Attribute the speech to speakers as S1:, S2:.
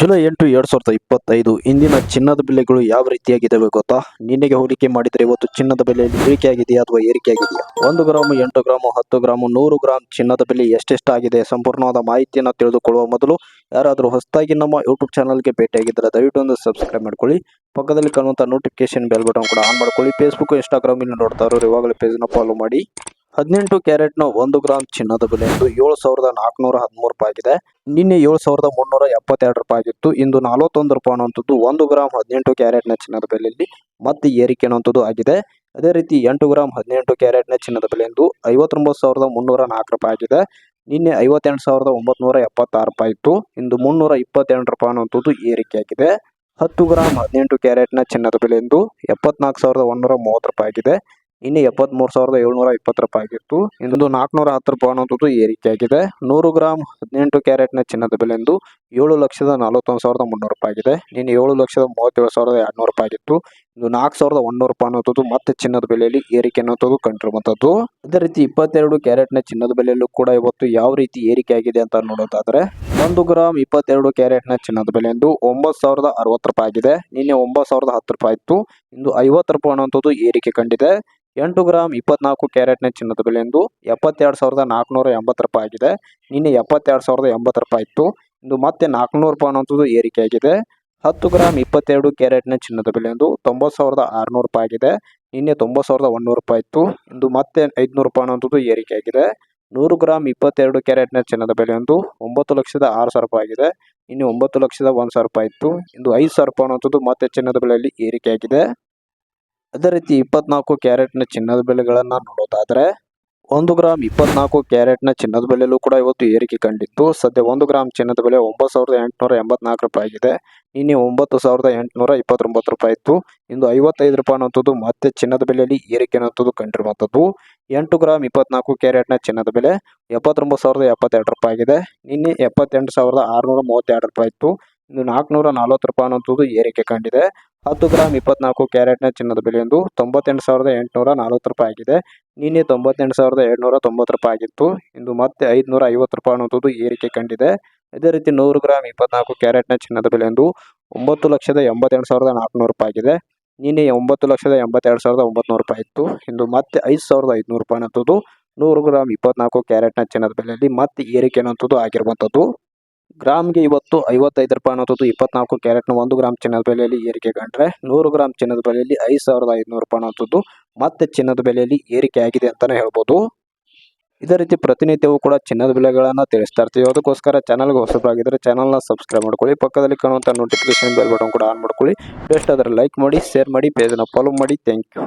S1: July ಎಂಟು ಎರಡು ಸಾವಿರದ ಇಪ್ಪತ್ತೈದು ಇಂದಿನ ಚಿನ್ನದ ಬೆಲೆಗಳು ಯಾವ ರೀತಿಯಾಗಿದ್ದಾವೆ ಗೊತ್ತಾ? ನಿನ್ನೆಗೆ ಹೋಲಿಕೆ ಮಾಡಿದರೆ ಇವತ್ತು ಚಿನ್ನದ ಬೆಲೆಯಲ್ಲಿ ಇಳಿಕೆಯಾಗಿದೆಯಾ ಅಥವಾ ಏರಿಕೆಯಾಗಿದೆಯಾ? ಒಂದು ಗ್ರಾಮ್ ಎಂಟು ಗ್ರಾಮ್ ಹತ್ತು ಗ್ರಾಮ್ ನೂರು ಗ್ರಾಮ್ ಚಿನ್ನದ ಬೆಲೆ ಎಷ್ಟೆಷ್ಟಾಗಿದೆ? ಸಂಪೂರ್ಣವಾದ ಮಾಹಿತಿಯನ್ನು ತಿಳಿದುಕೊಳ್ಳುವ ಮೊದಲು ಯಾರಾದರೂ ಹೊಸದಾಗಿ ನಮ್ಮ ಯೂಟ್ಯೂಬ್ ಚಾನಲ್ಗೆ ಭೇಟಿಯಾಗಿದ್ದರೆ ದಯವಿಟ್ಟು ಒಂದು ಸಬ್ಸ್ಕ್ರೈಬ್ ಮಾಡ್ಕೊಳ್ಳಿ. ಪಕ್ಕದಲ್ಲಿ ಕಾಣುವಂಥ ನೋಟಿಫಿಕೇಶನ್ ಬೆಲ್ ಬಟನ್ ಕೂಡ ಆನ್ ಮಾಡ್ಕೊಳ್ಳಿ. ಫೇಸ್ಬುಕ್ ಇನ್ಸ್ಟಾಗ್ರಾಮ್ ಇಲ್ಲಿ ನೋಡ್ತಾ ಇರೋರು ಇವಾಗಲೇ ಪೇಜ್ನ ಫಾಲೋ ಮಾಡಿ. ಹದಿನೆಂಟು ಕ್ಯಾರೆಟ್ನ ಒಂದು ಗ್ರಾಮ್ ಚಿನ್ನದ ಬೆಲೆ ಏಳು ಸಾವಿರದ ನಾಲ್ಕುನೂರ ಹದಿಮೂರು ರೂಪಾಯಿ ಆಗಿದೆ. ನಿನ್ನೆ ಏಳು ಸಾವಿರದ ಮುನ್ನೂರ ಎಪ್ಪತ್ತೆರಡು ರೂಪಾಯಿ ಆಗಿತ್ತು. ಇಂದು ನಲವತ್ತೊಂದು ರೂಪಾಯಿ ಅನ್ನುವಂಥದ್ದು ಒಂದು ಗ್ರಾಮ್ ಹದಿನೆಂಟು ಕ್ಯಾರೆಟ್ನ ಚಿನ್ನದ ಬೆಲೆಯಲ್ಲಿ ಮತ್ತೆ ಏರಿಕೆ ಅನ್ನುವಂಥದ್ದು ಆಗಿದೆ. ಅದೇ ರೀತಿ ಎಂಟು ಗ್ರಾಮ್ ಹದಿನೆಂಟು ಕ್ಯಾರೆಟ್ನ ಚಿನ್ನದ ಬೆಲೆ ಇಂದು ಐವತ್ತೊಂಬತ್ತು ಸಾವಿರದ ಮುನ್ನೂರ ನಾಲ್ಕು ರೂಪಾಯಿ ಆಗಿದೆ. ನಿನ್ನೆ ಐವತ್ತೆಂಟು ಸಾವಿರದ ಒಂಬತ್ನೂರ ಎಪ್ಪತ್ತಾರು ರೂಪಾಯಿ ಇತ್ತು. ಇಂದು ಮುನ್ನೂರ ಇಪ್ಪತ್ತೆಂಟು ರೂಪಾಯಿ ಅನ್ನುವಂಥದ್ದು ಏರಿಕೆ ಆಗಿದೆ. ಹತ್ತು ಗ್ರಾಮ್ ಹದಿನೆಂಟು ಕ್ಯಾರೆಟ್ನ ಚಿನ್ನದ ಬೆಲೆ ಇಂದು ಎಪ್ಪತ್ನಾಲ್ಕು ಸಾವಿರದ ಒಂದೂರ ಮೂವತ್ತು ರೂಪಾಯಿ ಆಗಿದೆ. ಇನ್ನು ಎಪ್ಪತ್ಮೂರು ಸಾವಿರದ ಏಳ್ನೂರ ಇಪ್ಪತ್ತು ರೂಪಾಯಿ ಆಗಿತ್ತು. ಇಂದು ನಾಲ್ಕುನೂರ ಹತ್ತು ರೂಪಾಯಿ ಅನ್ನೋದು ಏರಿಕೆ ಆಗಿದೆ ನೂರು ಗ್ರಾಮ್ ಹದಿನೆಂಟು ಕ್ಯಾರೆಟ್ನ ಚಿನ್ನದ ಬೆಲೆ ಎಂದು ಏಳು ಲಕ್ಷದ ನಲವತ್ತೊಂದು ಸಾವಿರದ ಮುನ್ನೂರು ರೂಪಾಯಿ ಆಗಿದೆ. ನಿನ್ನೆ ಏಳು ಲಕ್ಷದ ಮೂವತ್ತೇಳು ಸಾವಿರದ ಎರಡುನೂರು ರೂಪಾಯಿ ಆಗಿತ್ತು. ಇನ್ನು ನಾಲ್ಕು ಸಾವಿರದ ಒಂದೂರು ರೂಪಾಯಿ ಅನ್ನೋದು ಮತ್ತೆ ಚಿನ್ನದ ಬೆಲೆಯಲ್ಲಿ ಏರಿಕೆ ಅನ್ನೋದು ಕಂಡಿರುವಂಥದ್ದು ಅದೇ ರೀತಿ ಇಪ್ಪತ್ತೆರಡು ಕ್ಯಾರೆಟ್ನ ಚಿನ್ನದ ಬೆಲೆಯಲ್ಲೂ ಕೂಡ ಇವತ್ತು ಯಾವ ರೀತಿ ಏರಿಕೆ ಆಗಿದೆ ಅಂತ ನೋಡೋದಾದ್ರೆ, ಒಂದು ಗ್ರಾಮ್ ಇಪ್ಪತ್ತೆರಡು ಕ್ಯಾರೆಟ್ನ ಚಿನ್ನದ ಬೆಲೆ ಎಂದು ಒಂಬತ್ತು ಸಾವಿರದ ಅರವತ್ತು ರೂಪಾಯಿ ಆಗಿದೆ. ನಿನ್ನೆ ಒಂಬತ್ತು ಸಾವಿರದ ಹತ್ತು ರೂಪಾಯಿ ಇತ್ತು ಇಂದು ಐವತ್ತು ರೂಪಾಯಿ ಅನ್ನುವಂಥದ್ದು ಏರಿಕೆ ಕಂಡಿದೆ. ಎಂಟು ಗ್ರಾಮ್ ಇಪ್ಪತ್ನಾಲ್ಕು ಕ್ಯಾರೆಟ್ನ ಚಿನ್ನದ ಬೆಲೆ ಎಂದು ಎಪ್ಪತ್ತೆರಡು ಸಾವಿರದ ನಾಲ್ಕುನೂರ ಎಂಬತ್ತು ರೂಪಾಯಿ ಆಗಿದೆ. ನಿನ್ನೆ ಎಪ್ಪತ್ತೆರಡು ಸಾವಿರದ ಎಂಬತ್ತು ರೂಪಾಯಿ ಇತ್ತು. ಇಂದು ಮತ್ತೆ ನಾಲ್ಕುನೂರು ರೂಪಾಯಿ ಅನ್ನೋಂಥದ್ದು ಏರಿಕೆ ಆಗಿದೆ. ಹತ್ತು ಗ್ರಾಮ್ ಇಪ್ಪತ್ತೆರಡು ಕ್ಯಾರೆಟ್ನ ಚಿನ್ನದ ಬೆಲೆ ಎಂದು ತೊಂಬತ್ತು ಸಾವಿರದ ಆರುನೂರು ರೂಪಾಯಿ ಆಗಿದೆ. ನಿನ್ನೆ ತೊಂಬತ್ತು ಸಾವಿರದ ಒನ್ನೂರು ರೂಪಾಯಿ ಇತ್ತು. ಇಂದು ಮತ್ತೆ ಐದುನೂರು ರೂಪಾಯಿ ಅನ್ನೋಂಥದ್ದು ಏರಿಕೆ ಆಗಿದೆ. ನೂರು ಗ್ರಾಮ್ ಇಪ್ಪತ್ತೆರಡು ಕ್ಯಾರೆಟ್ನ ಚಿನ್ನದ ಬೆಲೆ ಒಂದು ಒಂಬತ್ತು ಲಕ್ಷದ ಆರು ಸಾವಿರ ರೂಪಾಯಿ ಆಗಿದೆ. ಇನ್ನು ಒಂಬತ್ತು ಲಕ್ಷದ ಒಂದು ಸಾವಿರ ರೂಪಾಯಿ ಇತ್ತು. ಇಂದು ಐದು ಸಾವಿರ ರೂಪಾಯಿ ಅನ್ನೋಂಥದ್ದು ಮತ್ತೆ ಚಿನ್ನದ ಬೆಲೆಯಲ್ಲಿ ಏರಿಕೆ ಆಗಿದೆ. ಅದೇ ರೀತಿ ಇಪ್ಪತ್ನಾಲ್ಕು ಕ್ಯಾರೆಟ್ನ ಚಿನ್ನದ ಬೆಲೆಗಳನ್ನು ನೋಡೋದಾದರೆ ಒಂದು ಗ್ರಾಮ್ ಇಪ್ಪತ್ನಾಲ್ಕು ಕ್ಯಾರೆಟ್ನ ಚಿನ್ನದ ಬೆಲೆಯಲ್ಲೂ ಕೂಡ ಇವತ್ತು ಏರಿಕೆ ಕಂಡಿತ್ತು. ಸದ್ಯ ಒಂದು ಗ್ರಾಮ್ ಚಿನ್ನದ ಬೆಲೆ ಒಂಬತ್ತು ಸಾವಿರದ ಎಂಟುನೂರ ಎಂಬತ್ನಾಲ್ಕು ರೂಪಾಯಿ ಆಗಿದೆ. ನಿನ್ನೆ ಒಂಬತ್ತು ಸಾವಿರದ ಎಂಟುನೂರ ಇಪ್ಪತ್ತೊಂಬತ್ತು ರೂಪಾಯಿ ಇತ್ತು. ಇಂದು ಐವತ್ತೈದು ರೂಪಾಯಿ ಅನ್ನೋದು ಮತ್ತೆ ಚಿನ್ನದ ಬೆಲೆಯಲ್ಲಿ ಏರಿಕೆ ಅನ್ನೋದು ಕಂಡಿರುವಂಥದ್ದು. ಎಂಟು ಗ್ರಾಮ್ ಇಪ್ಪತ್ನಾಲ್ಕು ಕ್ಯಾರೆಟ್ನ ಚಿನ್ನದ ಬೆಲೆ ಎಪ್ಪತ್ತೊಂಬತ್ತು ಸಾವಿರದ ಎಪ್ಪತ್ತೆರಡು ರೂಪಾಯಿ ಆಗಿದೆ. ನಿನ್ನೆ ಎಪ್ಪತ್ತೆಂಟು ಸಾವಿರದ ಆರುನೂರ ಮೂವತ್ತೆರಡು ರೂಪಾಯಿ ಇತ್ತು. ಇಂದು ನಾಲ್ಕುನೂರ ನಲ್ವತ್ತು ರೂಪಾಯಿ ಅನ್ನೋಂಥದ್ದು ಏರಿಕೆ ಕಂಡಿದೆ. ಹತ್ತು ಗ್ರಾಮ್ ಇಪ್ಪತ್ನಾಲ್ಕು ಕ್ಯಾರೆಟ್ನ ಚಿನ್ನದ ಬೆಲೆ ಎಂದು ತೊಂಬತ್ತೆಂಟು ಸಾವಿರದ ಎಂಟುನೂರ ನಲ್ವತ್ತು ರೂಪಾಯಿ ಆಗಿದೆ. ನಿನ್ನೆ ತೊಂಬತ್ತೆಂಟು ಸಾವಿರದ ಎರಡುನೂರ ತೊಂಬತ್ತು ರೂಪಾಯಿ ಆಗಿತ್ತು. ಇಂದು ಮತ್ತೆ ಐದುನೂರ ಐವತ್ತು ರೂಪಾಯಿ ಅನ್ನೋದು ಏರಿಕೆ ಕಂಡಿದೆ. ಅದೇ ರೀತಿ ನೂರು ಗ್ರಾಮ್ ಇಪ್ಪತ್ನಾಲ್ಕು ಕ್ಯಾರೆಟ್ನ ಚಿನ್ನದ ಬೆಲೆ ಎಂದು ಒಂಬತ್ತು ಲಕ್ಷದ ಎಂಬತ್ತೆಂಟು ಸಾವಿರದ ನಾಲ್ಕುನೂರು ರೂಪಾಯಿ ಆಗಿದೆ. ನಿನ್ನೆ ಒಂಬತ್ತು ಲಕ್ಷದ ಎಂಬತ್ತೆರಡು ಸಾವಿರದ ಒಂಬತ್ನೂರು ರೂಪಾಯಿ ಇತ್ತು. ಇಂದು ಮತ್ತೆ ಐದು ಸಾವಿರದ ಐದುನೂರು ರೂಪಾಯಿ ಅನ್ನೋದು ನೂರು ಗ್ರಾಮ್ ಇಪ್ಪತ್ನಾಲ್ಕು ಕ್ಯಾರೆಟ್ನ ಚಿನ್ನದ ಬೆಲೆಯಲ್ಲಿ ಮತ್ತೆ ಏರಿಕೆ ಅನ್ನೋಂಥದ್ದು ಆಗಿರುವಂಥದ್ದು. ಗ್ರಾಮ್ಗೆ ಇವತ್ತು ಐವತ್ತೈದು ರೂಪಾಯಿ ಅನ್ನೋದು ಇಪ್ಪತ್ನಾಲ್ಕು ಕ್ಯಾರೆಟ್ನ ಒಂದು ಗ್ರಾಮ್ ಚಿನ್ನದ ಬೆಲೆಯಲ್ಲಿ ಏರಿಕೆ ಕಂಡ್ರೆ ನೂರು ಗ್ರಾಮ್ ಚಿನ್ನದ ಬೆಲೆಯಲ್ಲಿ ಐದು ಸಾವಿರದ ಐದುನೂರು ರೂಪಾಯಿ ಅನ್ನೋದು ಮತ್ತೆ ಚಿನ್ನದ ಬೆಲೆಯಲ್ಲಿ ಏರಿಕೆ ಆಗಿದೆ ಅಂತಲೇ ಹೇಳ್ಬೋದು. ಇದೇ ರೀತಿ ಪ್ರತಿನಿತ್ಯವೂ ಕೂಡ ಚಿನ್ನದ ಬೆಲೆಗಳನ್ನು ತಿಳಿಸ್ತಾ ಇರ್ತೀವಿ. ಅದಕ್ಕೋಸ್ಕರ ಚಾನಲ್ಗೆ ಹೊಸದಾಗಿದ್ದರೆ ಚಾನಲ್ನ ಸಬ್ಸ್ಕ್ರೈಬ್ ಮಾಡ್ಕೊಳ್ಳಿ. ಪಕ್ಕದಲ್ಲಿ ಕಾಣುವಂಥ ನೋಟಿಫಿಕೇಶನ್ ಬೆಲ್ ಬಟನ್ ಕೂಡ ಆನ್ ಮಾಡ್ಕೊಳ್ಳಿ. ಬೆಸ್ಟ್ ಅದರ ಲೈಕ್ ಮಾಡಿ ಶೇರ್ ಮಾಡಿ ಪೇಜನ್ನು ಫಾಲೋ ಮಾಡಿ. Thank you